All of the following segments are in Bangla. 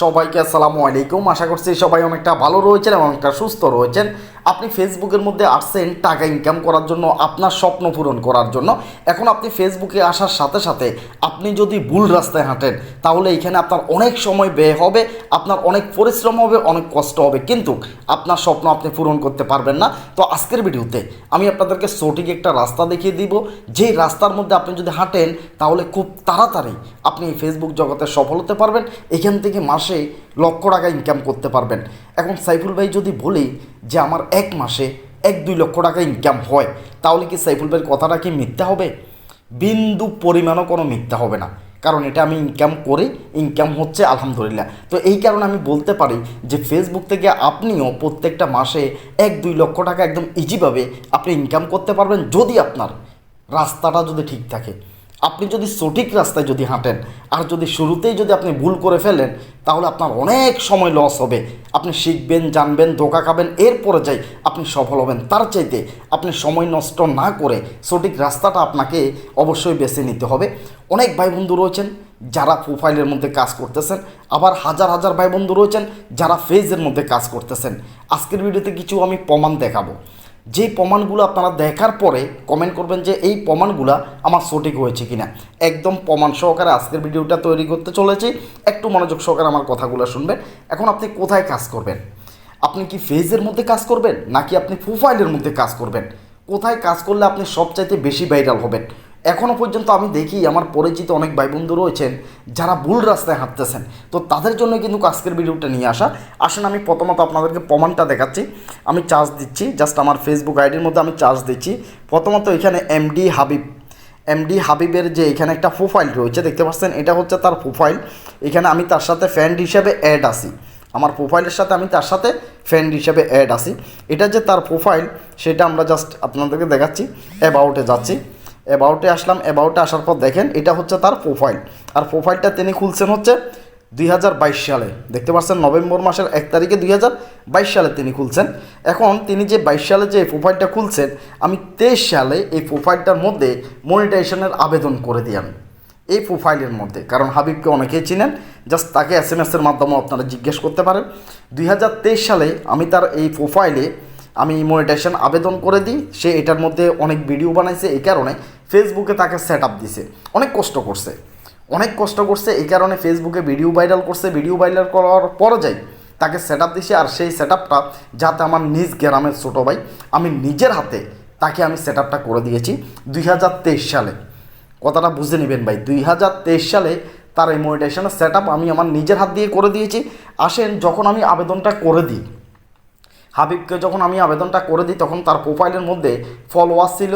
সবাইকে আসসালামু আলাইকুম। আশা করছি সবাই অনেকটা ভালো রয়েছেন এবং অনেকটা সুস্থ রয়েছেন। আপনি ফেসবুকের মধ্যে আসছেন টাকা ইনকাম করার জন্য, আপনার স্বপ্ন পূরণ করার জন্য। এখন আপনি ফেসবুকে আসার সাথে সাথে আপনি যদি ভুল রাস্তায় হাঁটেন, তাহলে এখানে আপনার অনেক সময় ব্যয় হবে, আপনার অনেক পরিশ্রম হবে, অনেক কষ্ট হবে। কিন্তু আপনার স্বপ্ন আপনি পূরণ করতে পারবেন না। তো আজকের ভিডিওতে আমি আপনাদেরকে সঠিক একটা রাস্তা দেখিয়ে দিব। যেই রাস্তার মধ্যে আপনি যদি হাঁটেন, তাহলে খুব তাড়াতাড়ি আপনি ফেসবুক জগতে সফল হতে পারবেন। এখান থেকে মাসে লক্ষ টাকা ইনকাম করতে পারবেন। এখন সাইফুল ভাই যদি বলি যে আমার এক মাসে এক দুই লক্ষ টাকা ইনকাম হয়, তাহলে কি সাইফুল ভাইয়ের কথাটা কি মিথ্যা হবে? বিন্দু পরিমাণও কোনো মিথ্যা হবে না। কারণ এটা আমি ইনকাম করি ইনকাম হচ্ছে, আলহামদুলিল্লাহ। তো এই কারণে আমি বলতে পারি যে ফেসবুক থেকে আপনিও প্রত্যেকটা মাসে এক দুই লক্ষ টাকা একদম ইজিভাবে আপনি ইনকাম করতে পারবেন, যদি আপনার রাস্তাটা যদি ঠিক থাকে। আপনি যদি সঠিক রাস্তায় যদি হাঁটেন, আর যদি শুরুতেই যদি আপনি ভুল করে ফেলেন, তাহলে আপনার অনেক সময় লস হবে। আপনি শিখবেন, জানবেন, ধোকা খাবেন, এরপরে যাই আপনি সফল হবেন। তার চাইতে আপনি সময় নষ্ট না করে সঠিক রাস্তাটা আপনাকে অবশ্যই বেছে নিতে হবে। অনেক ভাই বন্ধু রয়েছেন যারা প্রোফাইলের মধ্যে কাজ করতেছেন, আবার হাজার হাজার ভাই বন্ধু রয়েছেন যারা ফেজের মধ্যে কাজ করতেছেন। আজকের ভিডিওতে কিছু আমি প্রমাণ দেখাবো। যে প্রমাণগুলো আপনারা দেখার পরে কমেন্ট করবেন যে এই প্রমাণগুলো আমার সঠিক হয়েছে কিনা। একদম প্রমাণ সহকারে আজকের ভিডিওটা তৈরি করতে চলেছি। একটু মনোযোগ সহকারে আমার কথাগুলো শুনবেন। এখন আপনি কোথায় কাজ করবেন? আপনি কি ফেজের মধ্যে কাজ করবেন? নাকি আপনি প্রোফাইলের মধ্যে কাজ করবেন? কোথায় কাজ করলে আপনি সবচাইতে বেশি ভাইরাল হবেন? এখনও পর্যন্ত আমি দেখি আমার পরিচিত অনেক ভাই বন্ধু রয়েছেন যারা ভুল রাস্তায় হাঁটতেছেন। তো তাদের জন্য কিন্তু আজকের ভিডিওটা নিয়ে আসা। আসেন আমি প্রথমত আপনাদেরকে প্রমাণটা দেখাচ্ছি। আমি চার্জ দিচ্ছি জাস্ট আমার ফেসবুক আইডির মধ্যে আমি চার্জ দিচ্ছি। প্রথমত এখানে এমডি হাবিব। এমডি হাবিবের যে এখানে একটা প্রোফাইল রয়েছে, দেখতে পাচ্ছেন? এটা হচ্ছে তার প্রোফাইল এখানে আমি তার সাথে ফ্রেন্ড হিসেবে অ্যাড আসি আমার প্রোফাইলের সাথে আমি তার সাথে ফ্রেন্ড হিসেবে অ্যাড আসি এটা যে তার প্রোফাইল সেটা আমরা জাস্ট আপনাদেরকে দেখাচ্ছি। অ্যাবাউটে যাচ্ছি। অ্যাবাউটে আসলাম অ্যাবাউটে আসার পর দেখেন, এটা হচ্ছে তার প্রোফাইল আর প্রোফাইলটা তিনি খুলছেন হচ্ছে দুই হাজার বাইশ সালে। দেখতে পাচ্ছেন, নভেম্বর মাসের এক তারিখে দুই হাজার বাইশ সালে তিনি খুলছেন। এখন তিনি যে বাইশ সালে যে প্রোফাইলটা খুলছেন, আমি তেইশ সালে এই প্রোফাইলটার মধ্যে মনিটাইজেশনের আবেদন করে দিই আমি এই প্রোফাইলের মধ্যে। কারণ হাবিবকে অনেকেই চিনেন জাস্ট তাকে এস এম এসের মাধ্যমে আপনারা জিজ্ঞেস করতে পারেন। দুই হাজার তেইশ সালে আমি তার এই প্রোফাইলে আমি মনিটাইজেশন আবেদন করে দিই। সে এটার মধ্যে অনেক ভিডিও বানাইছে এই কারণে ফেসবুকে তাকে সেট আপ দিছে। অনেক কষ্ট করছে। অনেক কষ্ট করছে এই কারণে ফেসবুকে ভিডিও ভাইরাল করছে। ভিডিও ভাইরাল করার পরে যাই তাকে সেট আপ দিছে আর সেই সেট আপটা যাতে আমার নিজ গ্রামের ছোটো ভাই আমি নিজের হাতে তাকে আমি সেট আপটা করে দিয়েছি দুই হাজার তেইশ সালে। কথাটা বুঝে নেবেন ভাই, দুই হাজার তেইশ সালে তার এই মনিটাইজেশনের সেট আপ আমি আমার নিজের হাত দিয়ে করে দিয়েছি। আসেন যখন আমি আবেদনটা করে দিই হাবিবকে যখন আমি আবেদনটা করে দিই, তখন তার প্রোফাইলের মধ্যে ফলোয়ার ছিল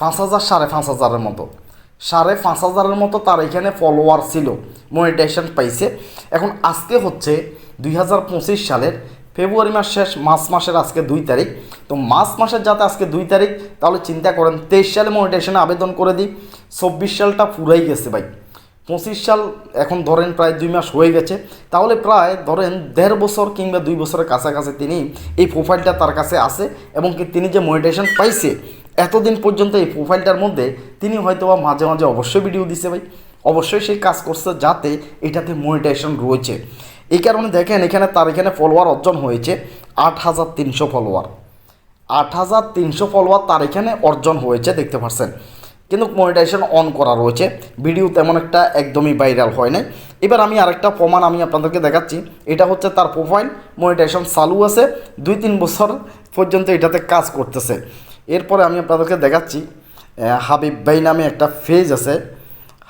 পাঁচ হাজার, সাড়ে পাঁচ হাজারের মতো। সাড়ে পাঁচ হাজারের মতো তার এখানে ফলোয়ার ছিল মনিটাইজেশন পাইছে। এখন আজকে হচ্ছে দুই হাজার পঁচিশ সালের ফেব্রুয়ারি মাস শেষ, মার্চ মাসের আজকে দুই তারিখ। তো মার্চ মাসের যাতে আজকে দুই তারিখ, তাহলে চিন্তা করেন, তেইশ সালে মনিটাইজেশনে আবেদন করে দিই, চব্বিশ সালটা পুরাই গেছে ভাই। পঁচিশ সাল এখন ধরেন প্রায় দুই মাস হয়ে গেছে। তাহলে প্রায় ধরেন দেড় বছর কিংবা দুই বছরের কাছাকাছি তিনি এই প্রোফাইলটা তার কাছে আসে এবং কি তিনি যে মনিটেশন পাইছে, এতদিন পর্যন্ত এই প্রোফাইলটার মধ্যে তিনি হয়তো বা মাঝে মাঝে অবশ্যই ভিডিও দিছে ভাই। অবশ্যই সেই কাজ করছে যাতে এটাতে মনিটেশন রয়েছে। এই কারণে দেখেন এখানে তার এখানে ফলোয়ার অর্জন হয়েছে আট হাজার তিনশো ফলোয়ার আট হাজার তিনশো ফলোয়ার তার এখানে অর্জন হয়েছে, দেখতে পাচ্ছেন কিন্তু মনিটাইজেশন অন করা রয়েছে। ভিডিও তেমন একটা একদমই ভাইরাল হয় নাই। এবার আমি আরেকটা প্রমাণ আমি আপনাদেরকে দেখাচ্ছি। এটা হচ্ছে তার প্রোফাইল মনিটাইজেশন চালু আছে। দুই তিন বছর পর্যন্ত এটাতে কাজ করতেছে। এরপরে আমি আপনাদেরকে দেখাচ্ছি হাবিব ভাই নামে একটা ফেজ আছে।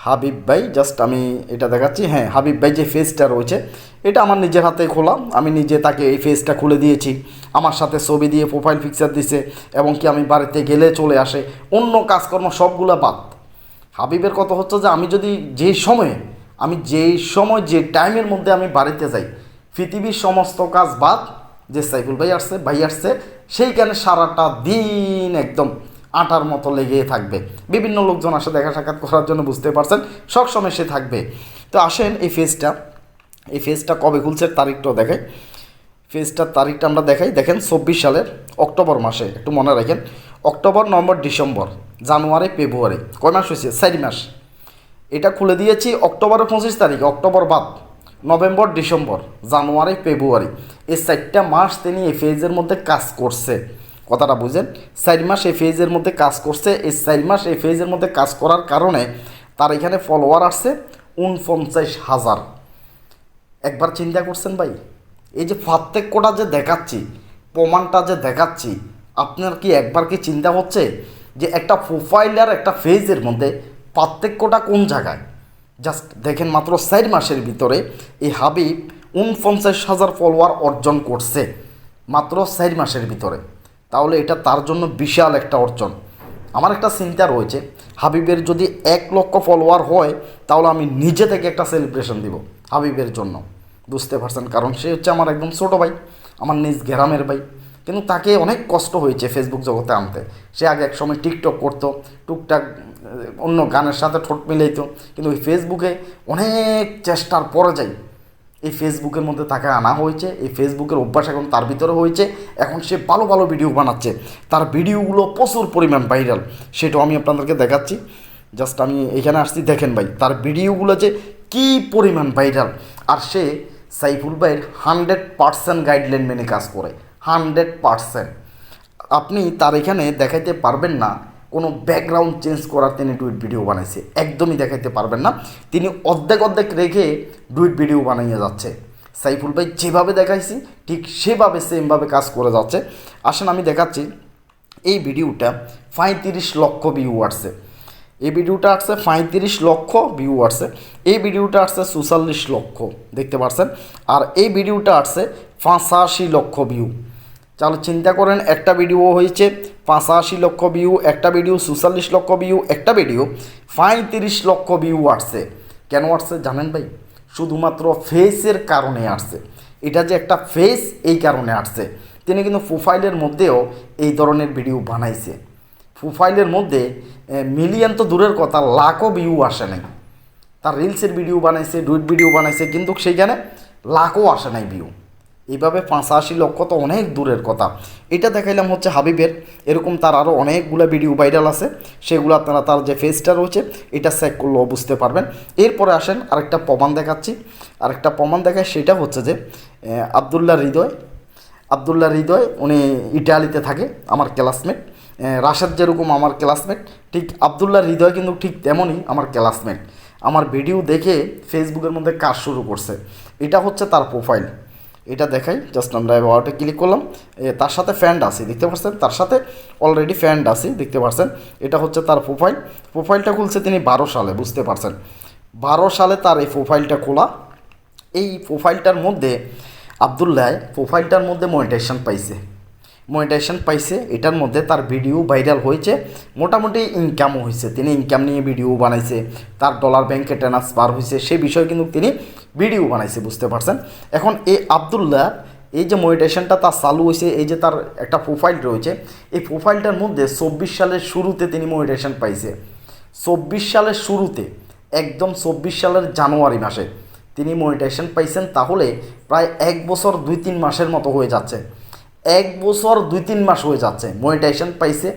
হাবিব ভাই জাস্ট আমি এটা দেখাচ্ছি। হ্যাঁ হাবিব ভাই যে ফেজটা রয়েছে, এটা আমার নিজের হাতে খোলা। আমি নিজে তাকে এই ফেজটা খুলে দিয়েছি। আমার সাথে ছবি দিয়ে প্রোফাইল পিকচার দিছে, এবং কি আমি বাড়িতে গেলে চলে আসে। অন্য কাজকর্ম সবগুলো বাদ। হাবিবের কথা হচ্ছে যে, আমি যদি যেই সময়ে, আমি যেই সময়, যে টাইমের মধ্যে আমি বাড়িতে যাই, পৃথিবীর সমস্ত কাজ বাদ, যে সাইফুল ভাই আসছে ভাই আসছে, সেইখানে সারাটা দিন একদম আটার মতো লেগে থাকবে। বিভিন্ন লোকজন আসে দেখা সাক্ষাৎ করার জন্য, বুঝতে পারছেন? সবসময় সে থাকবে। তো আসেন এই ফেজটা এই ফেজটা কবে খুলছে তারিখটাও দেখাই। ফেজটার তারিখটা আমরা দেখাই। দেখেন, চব্বিশ সালের অক্টোবর মাসে, একটু মনে রাখেন। October, November, December, January, February, কয় মাস হয়েছে? চারি মাস। এটা খুলে দিয়েছি অক্টোবরের পঁচিশ তারিখ, অক্টোবর বাদ। November, December, January, February. এই চারটা মাস তিনি এই ফেজের মধ্যে কাজ করছে। কথাটা বুঝেন। চার মাস এই ফেজের মধ্যে কাজ করছে। এই চার মাস এই ফেজের মধ্যে কাজ করার কারণে তার এখানে ফলোয়ার আসছে উনপঞ্চাশ হাজার। একবার চিন্তা করছেন ভাই, এই যে পার্থক্যটা যে দেখাচ্ছি, প্রমাণটা যে দেখাচ্ছি, আপনার কি একবার কি চিন্তা হচ্ছে যে একটা প্রোফাইল আর একটা ফেজের মধ্যে পার্থক্যটা কোন জায়গায়? জাস্ট দেখেন মাত্র চার মাসের ভিতরে এই হাবিব উনপঞ্চাশ হাজার ফলোয়ার অর্জন করছে মাত্র চার মাসের ভিতরে। তাহলে এটা তার জন্য বিশাল একটা অর্জন। আমার একটা চিন্তা রয়েছে, হাবিবের যদি এক লক্ষ ফলোয়ার হয়, তাহলে আমি নিজে থেকে একটা সেলিব্রেশন দিব হাবিবের জন্য। বুঝতে পারছেন? কারণ সে হচ্ছে আমার একদম ছোটো ভাই, আমার নিজ গ্রামের ভাই। কিন্তু তাকে অনেক কষ্ট হয়েছে ফেসবুক জগতে আনতে। সে আগে এক সময় টিকটক করতো, টুকটাক, অন্য গানের সাথে ঠোঁট মিলাইতো। কিন্তু ওই ফেসবুকে অনেক চেষ্টার পরে যাই এই ফেসবুকের মধ্যে তাকে আনা হয়েছে, এই ফেসবুকের অভ্যাস এখন তার ভিতরে হয়েছে। এখন সে ভালো ভালো ভিডিও বানাচ্ছে। তার ভিডিওগুলো প্রচুর পরিমাণ ভাইরাল সেটাও আমি আপনাদেরকে দেখাচ্ছি। জাস্ট আমি এখানে আসছি, দেখেন ভাই, তার ভিডিওগুলো যে কী পরিমাণ ভাইরাল আর সে সাইফুল ভাইয়ের হান্ড্রেড পার্সেন্ট গাইডলাইন মেনে কাজ করে। হান্ড্রেড পার্সেন্ট আপনি তার এখানে দেখাইতে পারবেন না কোনো ব্যাকগ্রাউন্ড চেঞ্জ করার তিনি ডুইট ভিডিও বানাইছে। একদমই দেখাইতে পারবেন না। তিনি অর্ধেক অর্ধেক রেখে ডুইট ভিডিও বানাইয়ে যাচ্ছে। সাইফুল ভাই যেভাবে দেখাইছি, ঠিক সেভাবে সেমভাবে কাজ করে যাচ্ছে। আসেন আমি দেখাচ্ছি, এই ভিডিওটা পঁয়ত্রিশ লক্ষ ভিউ আসছে। এই ভিডিওটা আসছে পঁয়ত্রিশ লক্ষ ভিউ আসছে। এই ভিডিওটা আসছে চুয়াল্লিশ লক্ষ, দেখতে পাচ্ছেন আর এই ভিডিওটা আসছে পঁচাশি লক্ষ ভিউ তাহলে চিন্তা করেন, একটা ভিডিও হয়েছে পঁচাশি লক্ষ ভিউ একটা ভিডিও চুয়াল্লিশ লক্ষ ভিউ একটা ভিডিও পঁয়ত্রিশ লক্ষ ভিউ আসছে। কেন আসছে জানেন ভাই? শুধুমাত্র ফেসের কারণে আসছে। এটা যে একটা ফেস এই কারণে আসছে। তিনি কিন্তু প্রোফাইলের মধ্যেও এই ধরনের ভিডিও বানাইছে। প্রোফাইলের মধ্যে মিলিয়ন তো দূরের কথা, লাখও ভিউ আসে নাই। তার রিলসের ভিডিও বানাইছে ডুইট ভিডিও বানাইছে, কিন্তু সেইখানে লাখও আসে নাই ভিউ এইভাবে পাঁচাশি লক্ষ তো অনেক দূরের কথা। এটা দেখাইলাম হচ্ছে হাবিবের। এরকম তার আরও অনেকগুলো ভিডিও ভাইরাল আছে। সেগুলো আপনারা তার যে ফেসটা রয়েছে, এটা চেক করলেও বুঝতে পারবেন। এরপরে আসেন আরেকটা প্রমাণ দেখাচ্ছি। আরেকটা প্রমাণ দেখায় সেটা হচ্ছে যে আবদুল্লাহ হৃদয়। আবদুল্লাহ হৃদয়, উনি ইটালিতে থাকে, আমার ক্লাসমেট রাশেদ যেরকম আমার ক্লাসমেট ঠিক আবদুল্লাহ হৃদয় কিন্তু ঠিক তেমনই আমার ক্লাসমেট আমার ভিডিও দেখে ফেসবুকের মধ্যে কাজ শুরু করছে। এটা হচ্ছে তার প্রোফাইল এটা দেখাই জাস্ট আমরা ওয়ার্ডে ক্লিক করলাম তার সাথে ফ্যান্ড আছে, দেখতে পাচ্ছেন? তার সাথে অলরেডি ফ্যান্ড আছে, দেখতে পাচ্ছেন? এটা হচ্ছে তার প্রোফাইল প্রোফাইলটা খুলছে তিনি বারো সালে, বুঝতে পারছেন? বারো সালে তার এই প্রোফাইলটা খোলা। এই প্রোফাইলটার মধ্যে আবদুল্লাহ প্রোফাইলটার মধ্যে মনিটাইজেশন পাইছে। মনিটাইজেশন পাইছে, এটার মধ্যে তার ভিডিও ভাইরাল হয়েছে, মোটামুটি ইনকামও হয়েছে তিনি ইনকাম নিয়ে ভিডিও বানাইছে, তার ডলার ব্যাংকে ট্রান্সফার হয়েছে সেই বিষয়ে কিন্তু তিনি ভিডিও বানাইছে, বুঝতে পারছেন? এখন এই আবদুল্লাহ, এই যে মনিটাইজেশনটা তার চালু হয়েছে এই যে তার একটা প্রোফাইল রয়েছে, এই প্রোফাইলটার মধ্যে চব্বিশ সালের শুরুতে তিনি মনিটাইজেশন পাইছে। চব্বিশ সালের শুরুতে, একদম চব্বিশ সালের জানুয়ারি মাসে তিনি মনিটাইজেশন পাইছেন, তাহলে প্রায় এক বছর দুই তিন মাসের মতো হয়ে যাচ্ছে। এক বছর দুই তিন মাস হয়ে যাচ্ছে। মনিটাইজেশন পাইছে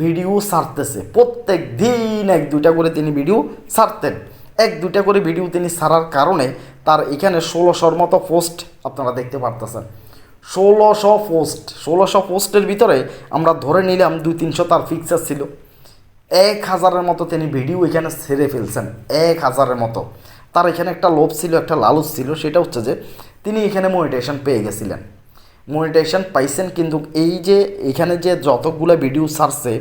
ভিডিও ছাড়তেছে। প্রত্যেক দিন এক দুইটা করে তিনি ভিডিও ছাড়তেন। এক দুইটা করে ভিডিও তিনি ছাড়ার কারণে তার এখানে ষোলোশোর মতো পোস্ট আপনারা দেখতে পারতেছেন। ষোলোশো পোস্ট ষোলোশো পোস্টের ভিতরে আমরা ধরে নিলাম দুই তিনশো তার ফিক্সার ছিল। এক হাজারের মতো তিনি ভিডিও এখানে ছেড়ে ফেলছেন। এক হাজারের মতো। তার এখানে একটা লোভ ছিল, একটা লালুচ ছিল, সেটা হচ্ছে যে তিনি এখানে মনিটাইজেশন পেয়ে গেছিলেন। মনিটাইজেশন পাইছেন, কিন্তু এই যে এখানে যে যতগুলো ভিডিও সারছে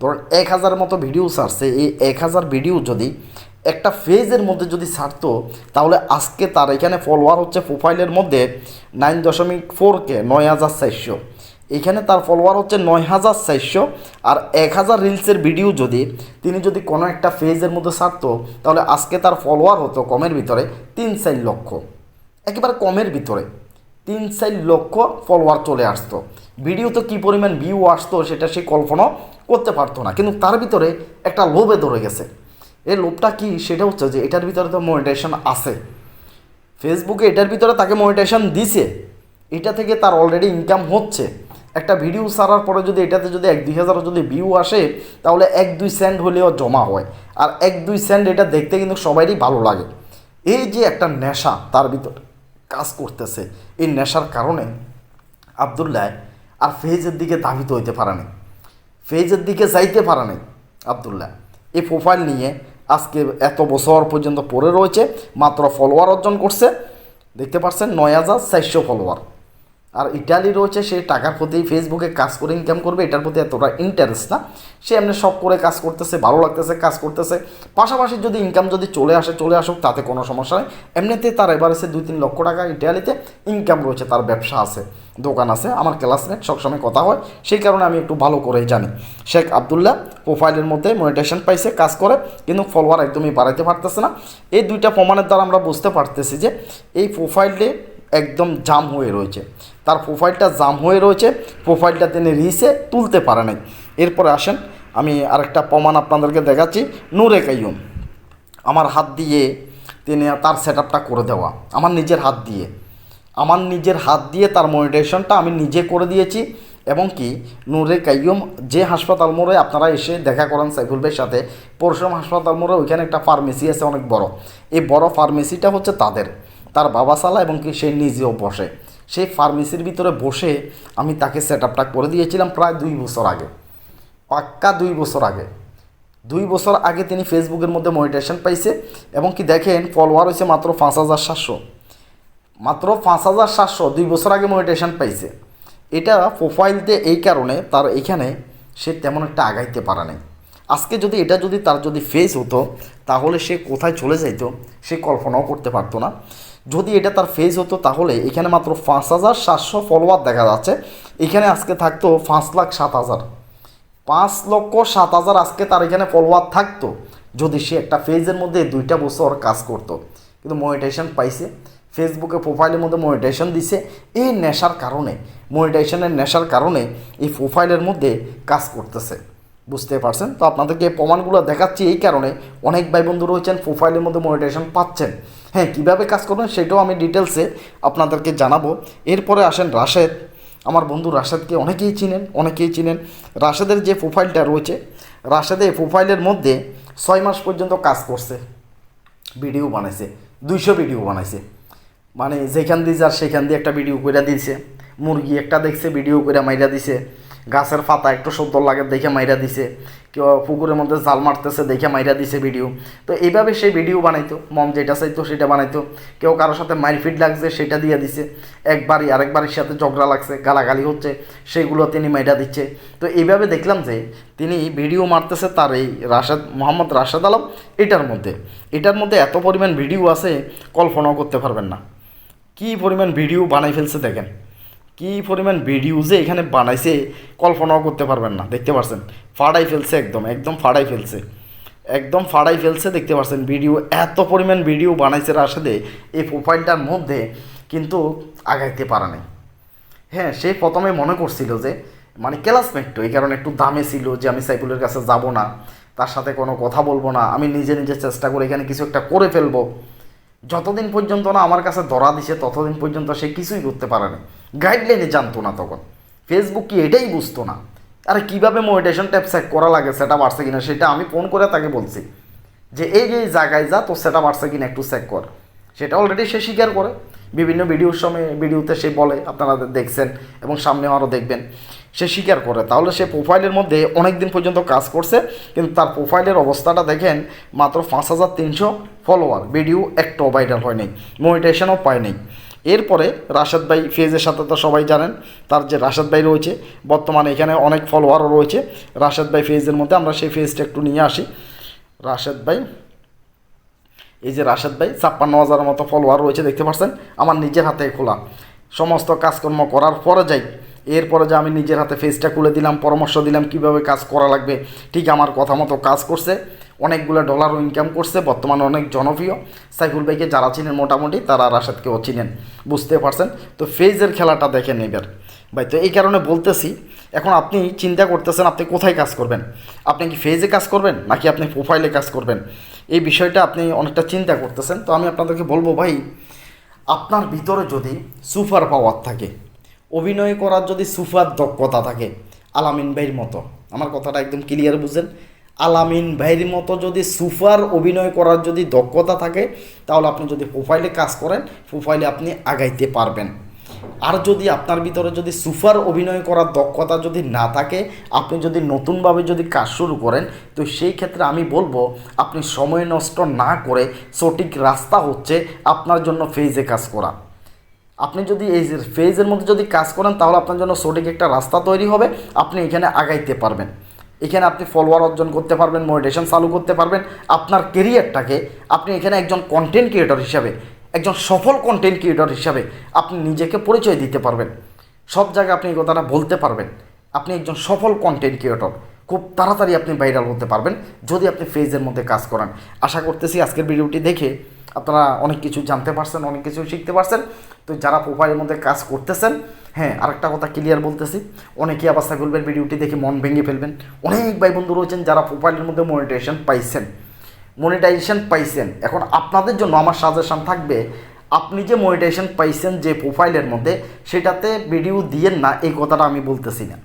ধরুন এক হাজার মতো ভিডিও সারছে এই এক হাজার ভিডিও যদি একটা ফেজের মধ্যে যদি ছাড়তো, তাহলে আজকে তার এখানে ফলোয়ার হচ্ছে প্রোফাইলের মধ্যে নাইন দশমিক ফোর কে, নয় হাজার চারশো। এখানে তার ফলোয়ার হচ্ছে নয় হাজার চারশো, আর এক হাজার রিলসের ভিডিও যদি তিনি যদি কোনো একটা ফেজের মধ্যে ছাড়তো, তাহলে আজকে তার ফলোয়ার হতো কমের ভিতরে তিন চার লক্ষ। একেবারে কমের ভিতরে। তিন চার লক্ষ ফলোয়ার চলে আসতো। ভিডিও তো কী পরিমাণ ভিউ আসতো সেটা সে কল্পনাও করতে পারতো না, কিন্তু তার ভিতরে একটা লোভে ধরে গেছে। এই লোভটা কি সেটা হচ্ছে যে এটার ভিতরে তো মনিটাইজেশন আছে। ফেসবুকে এটার ভিতরে তাকে মনিটাইজেশন দিছে, এটা থেকে তার অলরেডি ইনকাম হচ্ছে। একটা ভিডিও ছাড়ার পরে যদি এটাতে যদি এক দুই হাজার যদি ভিউ আসে, তাহলে এক দুই সেন্ট হলেও জমা হয়। আর এক দুই সেন্ট এটা দেখতে কিন্তু সবারই ভালো লাগে। এই যে একটা নেশা তার ভিতর কাজ করতেছে এই নেশার কারণে আবদুল্লাহ আর ফেজের দিকে ধাবিত হইতে পারে নাই। ফেজের দিকে যাইতে পারে নাই আবদুল্লাহ। এই প্রোফাইল নিয়ে আজকে এত বছর পর্যন্ত পড়ে রয়েছে, মাত্র ফলোয়ার অর্জন করছে। দেখতে পাচ্ছেন নয় হাজার চারশো ফলোয়ার আর ইটালি রয়েছে, সে টাকার প্রতি ফেসবুকে কাজ করে ইনকাম করবে, এটার প্রতি এতটা ইন্টারেস্ট না। সে এমনি সব করে কাজ করতেছে, ভালো লাগতেছে, কাজ করতেছে। পাশাপাশি যদি ইনকাম যদি চলে আসে, চলে আসুক, তাতে কোনো সমস্যা নেই। এমনিতে তার এবার এসে দুই তিন লক্ষ টাকা ইটালিতে ইনকাম রয়েছে, তার ব্যবসা আছে, দোকান আছে, আমার ক্লাসমেট সবসময় কথা হয়, সেই কারণে আমি একটু ভালো করেই জানি। শেখ আবদুল্লাহ প্রোফাইলের মধ্যে মনিটেশন পাইছে, কাজ করে, কিন্তু ফলোয়ার একদমই বাড়াইতে পারতেছে না। এই দুইটা প্রমাণের দ্বারা আমরা বুঝতে পারতেছি যে, এই প্রোফাইলটি একদম জাম হয়ে রয়েছে। তার প্রোফাইলটা জাম হয়ে রয়েছে প্রোফাইলটা তিনি রিসে তুলতে পারে নাই। এরপরে আসেন, আমি আরেকটা প্রমাণ আপনাদেরকে দেখাচ্ছি। নূরে কাইয়ুম, আমার হাত দিয়ে তিনি তার সেট করে দেওয়া, আমার নিজের হাত দিয়ে। আমার নিজের হাত দিয়ে তার মনিটেশনটা আমি নিজে করে দিয়েছি এবং কি নূরে কাইয়ুম যে হাসপাতাল মোড়ে আপনারা এসে দেখা করেন সাইফুল ভাইয়ের সাথে, পরশুরাম হাসপাতাল মোড়ে ওইখানে একটা ফার্মেসি আছে অনেক বড়। এই বড় ফার্মেসিটা হচ্ছে তাদের। তার বাবা সালা এবং কি সে নিজেও বসে। সেই ফার্মেসির ভিতরে বসে আমি তাকে সেট আপটা করে দিয়েছিলাম প্রায় দুই বছর আগে। পাক্কা দুই বছর আগে। দুই বছর আগে তিনি ফেসবুকের মধ্যে মনিটেশন পাইছে এবং কি দেখেন ফলোয়ার হয়েছে মাত্র পাঁচ হাজার সাতশো। মাত্র পাঁচ হাজার সাতশো দুই বছর আগে মনিটেশন পাইছে। এটা প্রোফাইলতে এই কারণে তার এখানে সে তেমন একটা আগাইতে পারে নাই। আজকে যদি এটা যদি তার যদি ফেস হতো, তাহলে সে কোথায় চলে যাইতো, সে কল্পনাও করতে পারতো না। যদি এটা তার ফেজ হতো তাহলে এখানে মাত্র পাঁচ হাজার সাতশো ফলোয়ার দেখা যাচ্ছে। এখানে আজকে থাকতো পাঁচ লাখ সাত হাজার। পাঁচ লক্ষ সাত হাজার আজকে তার এখানে ফলোয়ার থাকতো, যদি সে একটা ফেজের মধ্যে দুইটা বছর কাজ করতো। কিন্তু মনিটেশন পাইছে ফেসবুকে প্রোফাইলের মধ্যে মনিটেশন দিছে। এই নেশার কারণে মনিটেশনের নেশার কারণে এই প্রোফাইলের মধ্যে কাজ করতেছে। বুঝতে পারছেন? তো আপনাদেরকে প্রমাণগুলো দেখাচ্ছি এই কারণে। অনেক ভাই বন্ধু রয়েছেন প্রোফাইলের মধ্যে মনিটেশন পাচ্ছেন। হ্যাঁ কীভাবে কাজ করবেন সেটাও আমি ডিটেলসে আপনাদেরকে জানাব। এরপরে আসেন রাশেদ। আমার বন্ধু রাশেদকে অনেকেই চিনেন অনেকেই চিনেন। রাশেদের যে প্রোফাইলটা রয়েছে রাশেদের প্রোফাইলের মধ্যে ছয় মাস পর্যন্ত কাজ করছে। ভিডিও বানাইছে, দুইশো ভিডিও বানাইছে। মানে যেখান দিয়ে যার সেখান দিয়ে একটা ভিডিও করে দিয়েছে মুরগি একটা দেখছে ভিডিও করে মাইরা দিছে। গাছের পাতা একটু সুন্দর লাগে দেখে মাইরা দিছে। কেউ পুকুরের মধ্যে জাল মারতেছে দেখে মাইরা দিছে ভিডিও তো এইভাবে সেই ভিডিও বানাইতো, মম যেটা চাইতো সেটা বানাইতো। কেউ কারোর সাথে মারপিট লাগছে সেটা দিয়ে দিছে। একবারই আরেকবারের সাথে ঝগড়া লাগছে, গালাগালি হচ্ছে সেইগুলো তিনি মাইরা দিচ্ছে। তো এইভাবে দেখলাম যে তিনি ভিডিও মারতেছে তার এই রাশেদ, মোহাম্মদ রাশেদ আলম, এটার মধ্যে। এটার মধ্যে এত পরিমাণ ভিডিও আছে, কল্পনাও করতে পারবেন না। কি পরিমাণ ভিডিও বানাই ফেলছে দেখেন। কি পরিমাণ ভিডিও যে এখানে বানাইছে, কল্পনাও করতে পারবেন না, দেখতে পারছেন? ফাড়াই ফেলছে একদম একদম ফাড়াই ফেলছে। একদম ফাড়াই ফেলছে, দেখতে পাচ্ছেন ভিডিও এত পরিমাণ ভিডিও বানাইছে রাশেদে, এই প্রোফাইলটার মধ্যে কিন্তু আগাইতে পারে নাই। হ্যাঁ সে প্রথমে মনে করছিল যে মানে ক্লাসমেট তো, এই কারণে একটু দামে ছিল যে আমি সাইফুলের কাছে যাব না, তার সাথে কোনো কথা বলব না, আমি নিজে নিজে চেষ্টা করে এখানে কিছু একটা করে ফেলব। যতদিন পর্যন্ত না আমার কাছে ধরা দিছে, ততদিন পর্যন্ত সে কিছুই করতে পারে না গাইডলাইনে জানতো না তখন। ফেসবুক কি এটাই বুঝতো না। আরে কীভাবে মোটিভেশন ট্যাপ চেক করা লাগে সেটা বাড়ছে কিনা, সেটা আমি ফোন করে তাকে বলছি। যে এই যে জায়গায় যা তোর সেটা বাড়ছে কিনা একটু চেক কর। সেটা অলরেডি সে স্বীকার করে। বিভিন্ন ভিডিওর সময় ভিডিওতে সে বলে, আপনারা দেখছেন এবং সামনে আরও দেখবেন। সে স্বীকার করে। তাহলে সে প্রোফাইলের মধ্যে অনেক দিন পর্যন্ত কাজ করছে, কিন্তু তার প্রোফাইলের অবস্থাটা দেখেন, মাত্র পাঁচ হাজার তিনশো ফলোয়ার ভিডিও একটাও ভাইরাল হয়নি মনিটেশনও পায়নি এরপরে রাশেদ ভাই ফেজের সাথে তো সবাই জানেন, তার যে রাশেদ ভাই রয়েছে, বর্তমানে এখানে অনেক ফলোয়ারও রয়েছে। রাশেদ ভাই ফেজের মধ্যে আমরা সেই ফেজটা একটু নিয়ে আসি। রাশেদ ভাই, এই যে রাশেদ ভাই, ছাপ্পান্ন হাজারের মতো ফলোয়ার রয়েছে, দেখতে পাচ্ছেন? আমার নিজের হাতে খোলা। সমস্ত কাজকর্ম করার পরে যাই, এরপরে যে আমি নিজের হাতে ফেসটা খুলে দিলাম, পরামর্শ দিলাম, কীভাবে কাজ করা লাগবে, ঠিক আমার কথা মতো কাজ করছে। অনেকগুলো ডলারও ইনকাম করছে, বর্তমানে অনেক জনপ্রিয়। সাইফুল ভাইকে যারা চিনেন মোটামুটি, তারা রাশেদকেও চিনেন, বুঝতে পারছেন? তো ফেজের খেলাটা দেখেন এবার। ভাই, তো এই কারণে বলতেছি, এখন আপনি চিন্তা করতেছেন আপনি কোথায় কাজ করবেন? আপনি কি ফেজে কাজ করবেন, নাকি আপনি প্রোফাইলে কাজ করবেন? এই বিষয়টা আপনি অনেকটা চিন্তা করতেছেন। তো আমি আপনাদেরকে বলব, ভাই, আপনার ভিতরে যদি সুপার পাওয়ার থাকে, অভিনয় করার যদি সুপার দক্ষতা থাকে, আলামিন ভাইয়ের মতো, আমার কথাটা একদম ক্লিয়ার বুঝেন আলামিন ভাইয়ের মতো যদি সুপার অভিনয় করার যদি দক্ষতা থাকে, তাহলে আপনি যদি প্রোফাইলে কাজ করেন, প্রোফাইলে আপনি আগাইতে পারবেন। আর যদি আপনার ভিতরে যদি সুপার অভিনয় করার দক্ষতা যদি না থাকে, আপনি যদি নতুনভাবে যদি কাজ শুরু করেন, তো সেই ক্ষেত্রে আমি বলব, আপনি সময় নষ্ট না করে সঠিক রাস্তা হচ্ছে আপনার জন্য ফেজে কাজ করা। আপনি যদি এই ফেজের মধ্যে যদি কাজ করেন, তাহলে আপনার জন্য সঠিক একটা রাস্তা তৈরি হবে, আপনি এখানে আগাইতে পারবেন। এখানে আপনি ফলোয়ার অর্জন করতে পারবেন মোটিভেশন চালু করতে পারবেন। আপনার কেরিয়ারটাকে আপনি এখানে একজন কন্টেন্ট ক্রিয়েটর হিসাবে, একজন সফল কন্টেন্ট ক্রিয়েটর হিসাবে আপনি নিজেকে পরিচয় দিতে পারবেন। সব জায়গায় আপনি এই কথাটা বলতে পারবেন। আপনি একজন সফল কন্টেন্ট ক্রিয়েটর খুব তাড়াতাড়ি আপনি ভাইরাল হতে পারবেন, যদি আপনি ফেজের মধ্যে কাজ করেন। আশা করতেছি আজকের ভিডিওটি দেখে আপনারা অনেক কিছু জানতে পারছেন, অনেক কিছু শিখতে পারছেন। তো যারা প্রোফাইলের মধ্যে কাজ করতেছেন হ্যাঁ আরেকটা কথা ক্লিয়ার বলতেছি। অনেকেই আবার সাইকুলবের ভিডিওটি দেখে মন ভেঙে ফেলবেন। অনেক ভাই বন্ধু রয়েছেন যারা প্রোফাইলের মধ্যে মনিটাইজেশন পাইছেন। মনিটাইজেশন পাইছেন। এখন আপনাদের জন্য আমার সাজেশন থাকবে, আপনি যে মনিটাইজেশন পাইছেন যে প্রোফাইলের মধ্যে, সেটাতে ভিডিও দিয়েন না, এই কথাটা আমি বলতেছি না।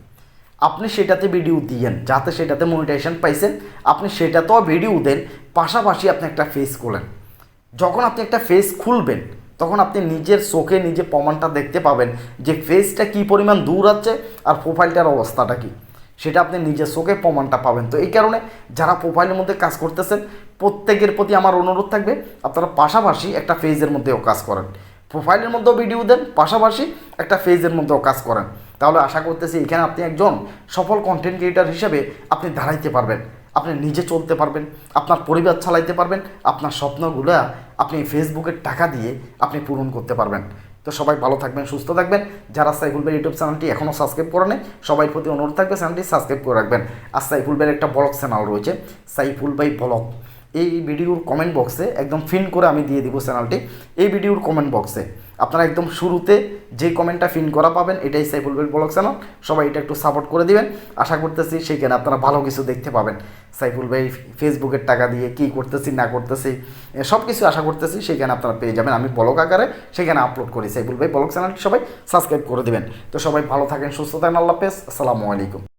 আপনি সেটাতে ভিডিও দিয়েন, যাতে সেটাতে মনিটাইজেশন পাইছেন। আপনি সেটাতেও ভিডিও দেন, পাশাপাশি আপনি একটা ফেস খোলেন। যখন আপনি একটা ফেস খুলবেন, তখন আপনি নিজের চোখে নিজে প্রমাণটা দেখতে পাবেন যে ফেসটা কী পরিমাণ দূর আছে আর প্রোফাইলটার অবস্থাটা কী। সেটা আপনি নিজের চোখে প্রমাণটা পাবেন। তো এই কারণে যারা প্রোফাইলের মধ্যে কাজ করতেছেন, প্রত্যেকের প্রতি আমার অনুরোধ থাকবে, আপনারা পাশাপাশি একটা ফেজের মধ্যেও কাজ করেন। প্রোফাইলের মধ্যেও ভিডিও দেন, পাশাপাশি একটা ফেজের মধ্যেও কাজ করেন। তাহলে আশা করতেছি এখানে আপনি একজন সফল কন্টেন্ট ক্রিয়েটার হিসেবে আপনি দাঁড়াইতে পারবেন। আপনি নিজে চলতে পারবেন, আপনার পরিবার চালাইতে পারবেন, আপনার স্বপ্নগুলো আপনি ফেসবুকের টাকা দিয়ে আপনি পূরণ করতে পারবেন। তো সবাই ভালো থাকবেন, সুস্থ থাকবেন। যারা সাইফুল ভাই ইউটিউব চ্যানেলটি এখনও সাবস্ক্রাইব করে নেই, সবাই প্রতি অনুরোধ থাকবে চ্যানেলটি সাবস্ক্রাইব করে রাখবেন। আর সাইফুল ভাইয়ের একটা ব্লগ চ্যানেল রয়েছে, সাইফুল ভাই ব্লগ। এই ভিডিওর কমেন্ট বক্সে একদম ফিন করে আমি দিয়ে দিব চ্যানেলটি। এই ভিডিওর কমেন্ট বক্সে আপনারা একদম শুরুতে যে কমেন্টটা ফিন করা পাবেন, এটাই সাইফুল ভাই ব্লগ চ্যানেল সবাই এটা একটু সাপোর্ট করে দিবেন। আশা করতেছি সেইখানে আপনারা ভালো কিছু দেখতে পাবেন। সাইফুল ভাই ফেসবুকের টাকা দিয়ে কী করতেছি, না করতেছি সব কিছু আশা করতেছি সেখানে আপনারা পেয়ে যাবেন। আমি ব্লগ আকারে সেখানে আপলোড করি। সাইফুল ভাই ব্লগ চ্যানেলটি সবাই সাবস্ক্রাইব করে দিবেন। তো সবাই ভালো থাকেন, সুস্থ থাকেন, আল্লাহ হাফেজ। আসসালামু আলাইকুম।